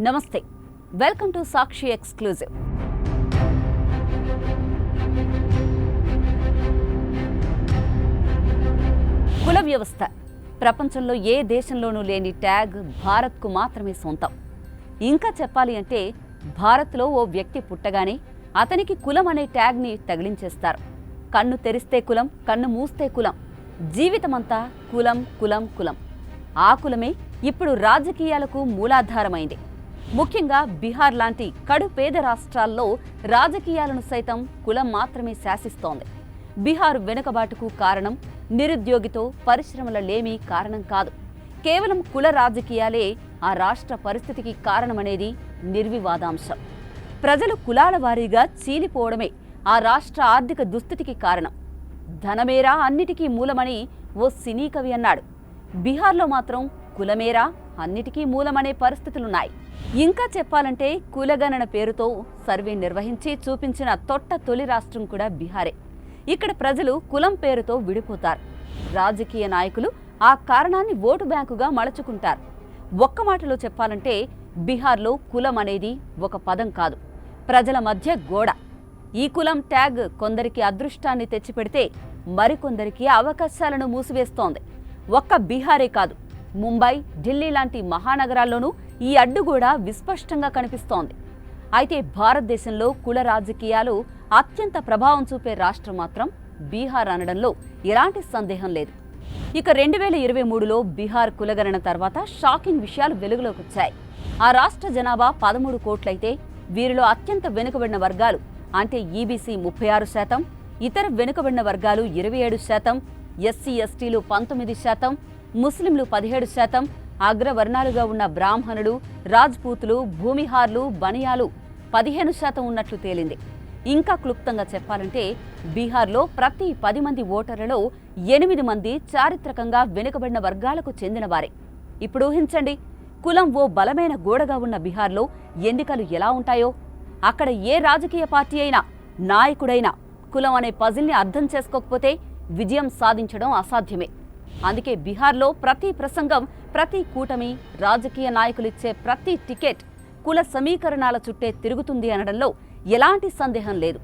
నమస్తే. Welcome to Sakshi exclusive. కుల వ్యవస్థ. ప్రపంచంలో ఏ దేశంలోనూ లేని ట్యాగ్ భారత్కు మాత్రమే సొంతం. ఇంకా చెప్పాలి అంటే భారత్లో ఓ వ్యక్తి పుట్టగానే అతనికి కులం అనే ట్యాగ్ని తగిలించేస్తారు. కన్ను తెరిస్తే కులం కన్ను మూస్తే కులం. జీవితమంతా కులం కులం కులం. ఆ కులమే ఇప్పుడు రాజకీయాలకు మూలాధారమైంది. ముఖ్యంగా బీహార్ లాంటి కడు పేద రాష్ట్రాల్లో రాజకీయాలను సైతం కులం మాత్రమే శాసిస్తోంది. బీహార్ వెనుకబాటుకు కారణం నిరుద్యోగితో పరిశ్రమల లేమి కారణం కాదు. కేవలం కుల రాజకీయాలే ఆ రాష్ట్ర పరిస్థితికి కారణమనేది నిర్వివాదాంశం. ప్రజలు కులాల వారీగా చీలిపోవడమే ఆ రాష్ట్ర ఆర్థిక దుస్థితికి కారణం. ధనమేరా అన్నిటికీ మూలమని ఓ సినీ కవి అన్నాడు. బీహార్లో మాత్రం కులమేరా అన్నిటికీ మూలమనే పరిస్థితులున్నాయి. ఇంకా చెప్పాలంటే కులగణన పేరుతో సర్వే నిర్వహించి చూపించిన తొట్ట తొలి రాష్ట్రం కూడా బీహారే. ఇక్కడ ప్రజలు కులం పేరుతో విడిపోతారు. రాజకీయ నాయకులు ఆ కారణాన్ని ఓటు బ్యాంకుగా మలచుకుంటారు. ఒక్క మాటలో చెప్పాలంటే బీహార్లో కులం అనేది ఒక పదం కాదు. ప్రజల మధ్య గోడ. ఈ కులం ట్యాగ్ కొందరికి అదృష్టాన్ని తెచ్చిపెడితే మరికొందరికి అవకాశాలను మూసివేస్తోంది. ఒక్క బీహారే కాదు. ముంబై ఢిల్లీ లాంటి మహానగరాల్లోనూ ఈ అడ్డు కూడా విస్పష్టంగా కనిపిస్తోంది. అయితే భారతదేశంలో కుల రాజకీయాలు అత్యంత ప్రభావం చూపే రాష్ట్రం మాత్రం బీహార్ అనడంలో ఎలాంటి సందేహం లేదు. ఇక రెండు వేల ఇరవై మూడులో బీహార్ కులగణన తర్వాత షాకింగ్ విషయాలు వెలుగులోకి వచ్చాయి. ఆ రాష్ట్ర జనాభా పదమూడు కోట్లయితే వీరిలో అత్యంత వెనుకబడిన వర్గాలు అంటే ఈబీసీ ముప్పై ఆరు శాతం ఇతర వెనుకబడిన వర్గాలు ఇరవై ఏడు శాతం ఎస్సీ ఎస్టీలు పంతొమ్మిది శాతం ముస్లింలు పదిహేడు శాతం అగ్రవర్ణాలుగా ఉన్న బ్రాహ్మణులు రాజ్పూతులు భూమిహార్లు బనియాలు పదిహేను శాతం ఉన్నట్లు తేలింది. ఇంకా క్లుప్తంగా చెప్పాలంటే బీహార్లో ప్రతి పది మంది ఓటర్లలో ఎనిమిది మంది చారిత్రకంగా వెనుకబడిన వర్గాలకు చెందినవారే. ఇప్పుడు ఊహించండి కులం ఓ బలమైన గోడగా ఉన్న బీహార్లో ఎన్నికలు ఎలా ఉంటాయో? అక్కడ ఏ రాజకీయ పార్టీ అయినా నాయకుడైనా కులం అనే పజిల్ని అర్థం చేసుకోకపోతే విజయం సాధించడం అసాధ్యమే. అందుకే బీహార్లో ప్రతి ప్రసంగం ప్రతి కూటమి రాజకీయ నాయకులిచ్చే ప్రతి టికెట్ కుల సమీకరణాల చుట్టే తిరుగుతుంది అనడంలో ఎలాంటి సందేహం లేదు.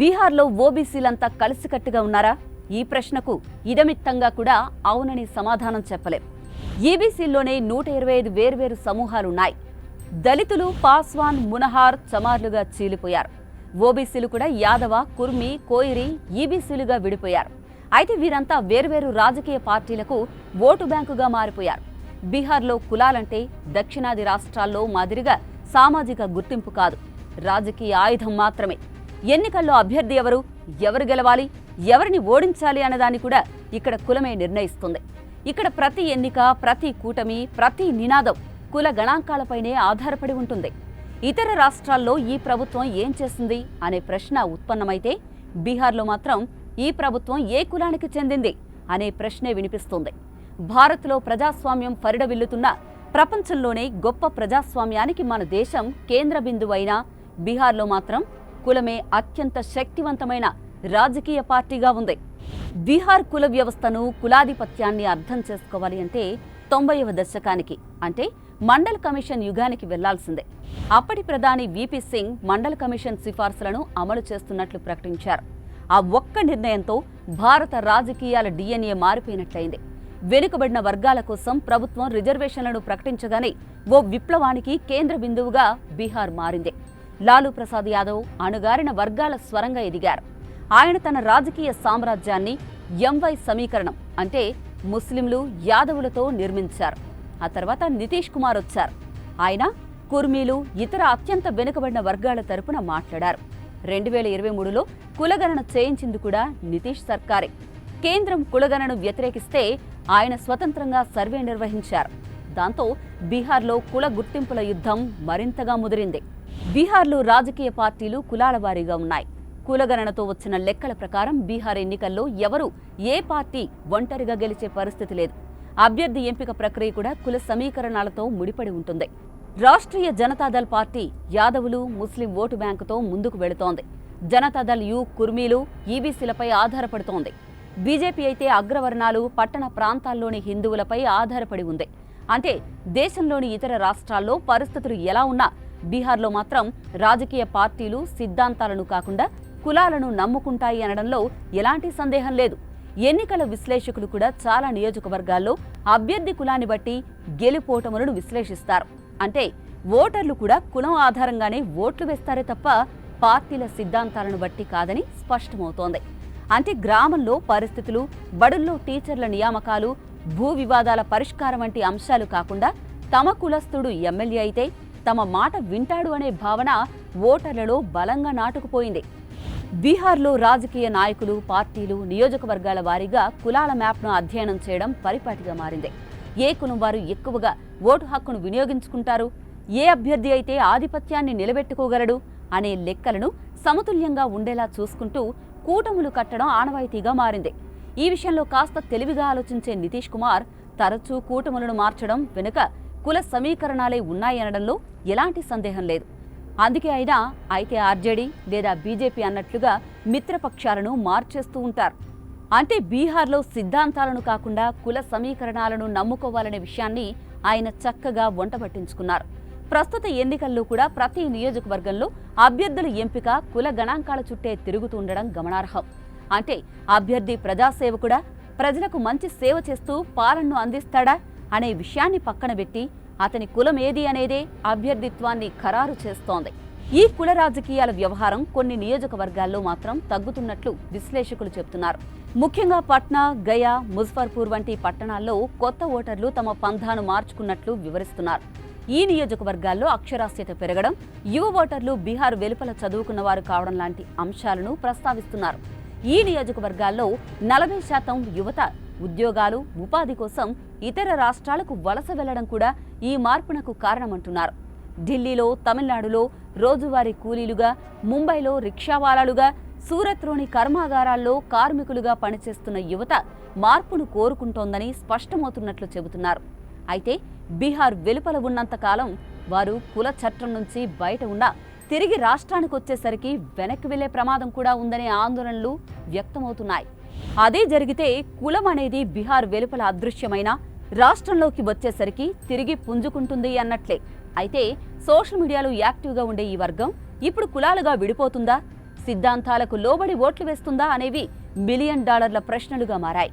బీహార్లో ఓబీసీలంతా కలిసికట్టుగా ఉన్నారా? ఈ ప్రశ్నకు ఇదమిత్తంగా కూడా అవునని సమాధానం చెప్పలేం. ఈబీసీల్లోనే నూట ఇరవై ఐదు వేర్వేరు సమూహాలున్నాయి దళితులు పాస్వాన్ మునహార్ చమార్లుగా చీలిపోయారు. ఓబీసీలు కూడా యాదవ కుర్మి కోయిరి ఈబీసీలుగా విడిపోయారు. అయితే వీరంతా వేర్వేరు రాజకీయ పార్టీలకు ఓటు బ్యాంకుగా మారిపోయారు. బీహార్లో కులాలంటే దక్షిణాది రాష్ట్రాల్లో మాదిరిగా సామాజిక గుర్తింపు కాదు. రాజకీయ ఆయుధం మాత్రమే. ఎన్నికల్లో అభ్యర్థి ఎవరు ఎవరు గెలవాలి ఎవరిని ఓడించాలి అన్నదాన్ని కూడా ఇక్కడ కులమే నిర్ణయిస్తుంది. ఇక్కడ ప్రతి ఎన్నిక ప్రతి కూటమి ప్రతి నినాదం కుల గణాంకాలపైనే ఆధారపడి ఉంటుంది. ఇతర రాష్ట్రాల్లో ఈ ప్రభుత్వం ఏం చేస్తుంది అనే ప్రశ్న ఉత్పన్నమైతే బీహార్లో మాత్రం ఈ ప్రభుత్వం ఏ కులానికి చెందింది అనే ప్రశ్నే వినిపిస్తుంది. భారత్లో ప్రజాస్వామ్యం ఫరిడవిల్లుతున్న ప్రపంచంలోనే గొప్ప ప్రజాస్వామ్యానికి మన దేశం కేంద్ర బిందువైనా. బీహార్లో మాత్రం కులమే అత్యంత శక్తివంతమైన రాజకీయ పార్టీగా ఉంది. బీహార్ కుల వ్యవస్థను కులాధిపత్యాన్ని అర్థం చేసుకోవాలి అంటే తొంభైవ దశకానికి అంటే మండల్ కమిషన్ యుగానికి వెళ్ళాల్సిందే. అప్పటి ప్రధాని విపి సింగ్ మండల్ కమిషన్ సిఫార్సులను అమలు చేస్తున్నట్లు ప్రకటించారు. ఆ ఒక్క నిర్ణయంతో భారత రాజకీయాల డిఎన్ఏ మారిపోయినట్లయింది వెనుకబడిన వర్గాల కోసం ప్రభుత్వం రిజర్వేషన్లను ప్రకటించగానే ఓ విప్లవానికి కేంద్ర బిందువుగా బీహార్ మారింది. లాలూ ప్రసాద్ యాదవ్ అణుగారిన వర్గాల స్వరంగా ఎదిగారు. ఆయన తన రాజకీయ సామ్రాజ్యాన్ని ఎంవై సమీకరణం అంటే ముస్లింలు యాదవులతో నిర్మించారు. ఆ తర్వాత నితీష్ కుమార్ వచ్చారు. ఆయన కుర్మీలు ఇతర అత్యంత వెనుకబడిన వర్గాల తరపున మాట్లాడారు. రెండు వేల ఇరవై మూడులో కులగణన చేయించింది కూడా నితీష్ సర్కారే. కేంద్రం కులగణను వ్యతిరేకిస్తే ఆయన స్వతంత్రంగా సర్వే నిర్వహించారు. దాంతో బీహార్లో కుల గుర్తింపుల యుద్ధం మరింతగా ముదిరింది. బీహార్లో రాజకీయ పార్టీలు కులాల వారీగా ఉన్నాయి. కులగణనతో వచ్చిన లెక్కల ప్రకారం బీహార్ ఎన్నికల్లో ఎవరు ఏ పార్టీ ఒంటరిగా గెలిచే పరిస్థితి లేదు. అభ్యర్థి ఎంపిక ప్రక్రియ కూడా కుల సమీకరణాలతో ముడిపడి ఉంటుంది. రాష్ట్రీయ జనతాదళ్ పార్టీ యాదవులు ముస్లిం ఓటు బ్యాంకుతో ముందుకు వెళుతోంది. జనతాదళ్ యు కుర్మీలు ఈబీసీలపై ఆధారపడుతోంది. బీజేపీ అయితే అగ్రవర్ణాలు పట్టణ ప్రాంతాల్లోని హిందువులపై ఆధారపడి ఉంది. అంటే దేశంలోని ఇతర రాష్ట్రాల్లో పరిస్థితులు ఎలా ఉన్నా బీహార్లో మాత్రం రాజకీయ పార్టీలు సిద్ధాంతాలను కాకుండా కులాలను నమ్ముకుంటాయి అనడంలో ఎలాంటి సందేహం లేదు. ఎన్నికల విశ్లేషకులు కూడా చాలా నియోజకవర్గాల్లో అభ్యర్థి కులాన్ని బట్టి గెలుపోటములను విశ్లేషిస్తారు. అంటే ఓటర్లు కూడా కులం ఆధారంగానే ఓట్లు వేస్తారే తప్ప పార్టీల సిద్ధాంతాలను బట్టి కాదని స్పష్టమవుతోంది. అంటే గ్రామంలో పరిస్థితులు బడుల్లో టీచర్ల నియామకాలు భూ వివాదాల పరిష్కారం వంటి అంశాలు కాకుండా తమ కులస్థుడు ఎమ్మెల్యే అయితే తమ మాట వింటాడు అనే భావన ఓటర్లలో బలంగా నాటుకుపోయింది. బీహార్లో రాజకీయ నాయకులు పార్టీలు నియోజకవర్గాల వారీగా కులాల మ్యాప్ను అధ్యయనం చేయడం పరిపాటిగా మారింది. ఏ కులం వారు ఎక్కువగా ఓటు హక్కును వినియోగించుకుంటారు? ఏ అభ్యర్థి అయితే ఆధిపత్యాన్ని నిలబెట్టుకోగలడు? అనే లెక్కలను సమతుల్యంగా ఉండేలా చూసుకుంటూ కూటములు కట్టడం ఆనవాయితీగా మారింది. ఈ విషయంలో కాస్త తెలివిగా ఆలోచించే నితీష్ కుమార్ తరచూ కూటములను మార్చడం వెనుక కుల సమీకరణాలే ఉన్నాయనడంలో ఎలాంటి సందేహం లేదు. అందుకే అయినా అయితే ఆర్జేడీ లేదా బీజేపీ అన్నట్లుగా మిత్రపక్షాలను మార్చేస్తూ ఉంటారు. అంటే బీహార్లో సిద్ధాంతాలను కాకుండా కుల సమీకరణాలను నమ్ముకోవాలనే విషయాన్ని ఆయన చక్కగా వంట పట్టించుకున్నారు. ప్రస్తుత ఎన్నికల్లో కూడా ప్రతి నియోజకవర్గంలో అభ్యర్థుల ఎంపిక కుల గణాంకాల చుట్టే తిరుగుతుండడం గమనార్హం. అంటే అభ్యర్థి ప్రజాసేవకుడా? ప్రజలకు మంచి సేవ చేస్తూ పాలనను అందిస్తాడా? అనే విషయాన్ని పక్కన పెట్టి అతని కులం ఏది అనేదే అభ్యర్థిత్వాన్ని ఖరారు చేస్తోంది. ఈ కుల రాజకీయాల వ్యవహారం కొన్ని నియోజకవర్గాల్లో మాత్రం తగ్గుతున్నట్లు విశ్లేషకులు చెబుతున్నారు ముఖ్యంగా పట్నా గయా ముజఫర్పూర్ వంటి పట్టణాల్లో కొత్త ఓటర్లు తమ పంధాను మార్చుకున్నట్లు వివరిస్తున్నారు. ఈ నియోజకవర్గాల్లో అక్షరాస్యత పెరగడం యువ ఓటర్లు బీహార్ వెలుపల చదువుకున్న వారు కావడం లాంటి అంశాలను ప్రస్తావిస్తున్నారు. ఈ నియోజకవర్గాల్లో నలభై శాతం యువత ఉద్యోగాలు ఉపాధి కోసం ఇతర రాష్ట్రాలకు వలస వెళ్ళడం కూడా ఈ మార్పునకు కారణమంటున్నారు. ఢిల్లీలో తమిళనాడులో రోజువారీ కూలీలుగా ముంబైలో రిక్షావాలాలుగా సూరత్లోని కర్మాగారాల్లో కార్మికులుగా పనిచేస్తున్న యువత మార్పును కోరుకుంటోందని స్పష్టమవుతున్నట్లు చెబుతున్నారు. అయితే బీహార్ వెలుపల ఉన్నంతకాలం వారు కుల చట్టం నుంచి బయట ఉన్న తిరిగి రాష్ట్రానికి వచ్చేసరికి వెనక్కి వెళ్ళే ప్రమాదం కూడా ఉందనే ఆందోళనలు వ్యక్తమవుతున్నాయి. అదే జరిగితే కులం అనేది బీహార్ వెలుపల అదృశ్యమైన రాష్ట్రంలోకి వచ్చేసరికి తిరిగి పుంజుకుంటుంది అన్నట్లే. అయితే సోషల్ మీడియాలో యాక్టివ్గా ఉండే ఈ వర్గం ఇప్పుడు కులాలుగా విడిపోతుందా? సిద్ధాంతాలకు లోబడి ఓట్లు వేస్తుందా అనేవి మిలియన్ డాలర్ల ప్రశ్నలుగా మారాయి.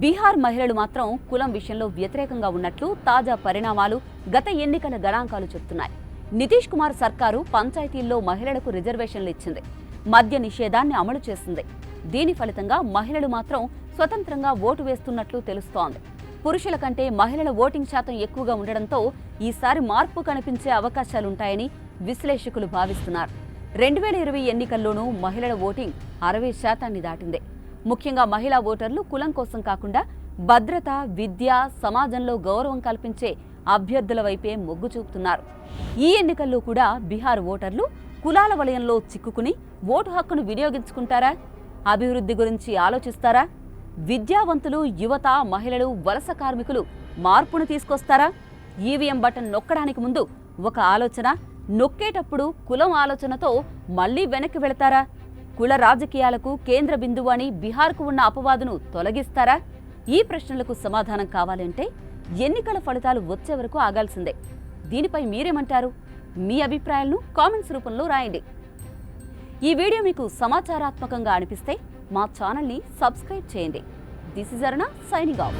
బీహార్ మహిళలు మాత్రం కులం విషయంలో వ్యతిరేకంగా ఉన్నట్లు తాజా పరిణామాలు గత ఎన్నికల గణాంకాలు చెబుతున్నాయి నితీష్ కుమార్ సర్కారు పంచాయతీల్లో మహిళలకు రిజర్వేషన్లు ఇచ్చింది. మద్య నిషేధాన్ని అమలు చేసింది దీని ఫలితంగా మహిళలు మాత్రం స్వతంత్రంగా ఓటు వేస్తున్నట్లు తెలుస్తోంది. పురుషుల కంటే మహిళల ఓటింగ్ శాతం ఎక్కువగా ఉండడంతో ఈసారి మార్పు కనిపించే అవకాశాలుంటాయని విశ్లేషకులు భావిస్తున్నారు. రెండు వేల ఇరవై ఎన్నికల్లోనూ మహిళల ఓటింగ్ అరవై శాతాన్ని దాటింది. ముఖ్యంగా మహిళా ఓటర్లు కులం కోసం కాకుండా భద్రత విద్య సమాజంలో గౌరవం కల్పించే అభ్యర్థుల వైపే మొగ్గు చూపుతున్నారు. ఈ ఎన్నికల్లో కూడా బీహార్ ఓటర్లు కులాల వలయంలో చిక్కుకుని ఓటు హక్కును వినియోగించుకుంటారా? అభివృద్ధి గురించి ఆలోచిస్తారా? విద్యావంతులు యువత మహిళలు వలస కార్మికులు మార్పును తీసుకొస్తారా? ఈవీఎం బటన్ నొక్కడానికి ముందు ఒక ఆలోచన నొక్కేటప్పుడు కులం ఆలోచనతో మళ్ళీ వెనక్కి వెళతారా? కుల రాజకీయాలకు కేంద్ర బిందువు అని బీహార్కు ఉన్న అపవాదును తొలగిస్తారా? ఈ ప్రశ్నలకు సమాధానం కావాలంటే ఎన్నికల ఫలితాలు వచ్చే వరకు ఆగాల్సిందే. దీనిపై మీరేమంటారు? మీ అభిప్రాయాలను కామెంట్స్ రూపంలో రాయండి. ఈ వీడియో మీకు సమాచారాత్మకంగా అనిపిస్తే మా ఛానల్ని సబ్స్క్రైబ్ చేయండి. This is Aruna signing off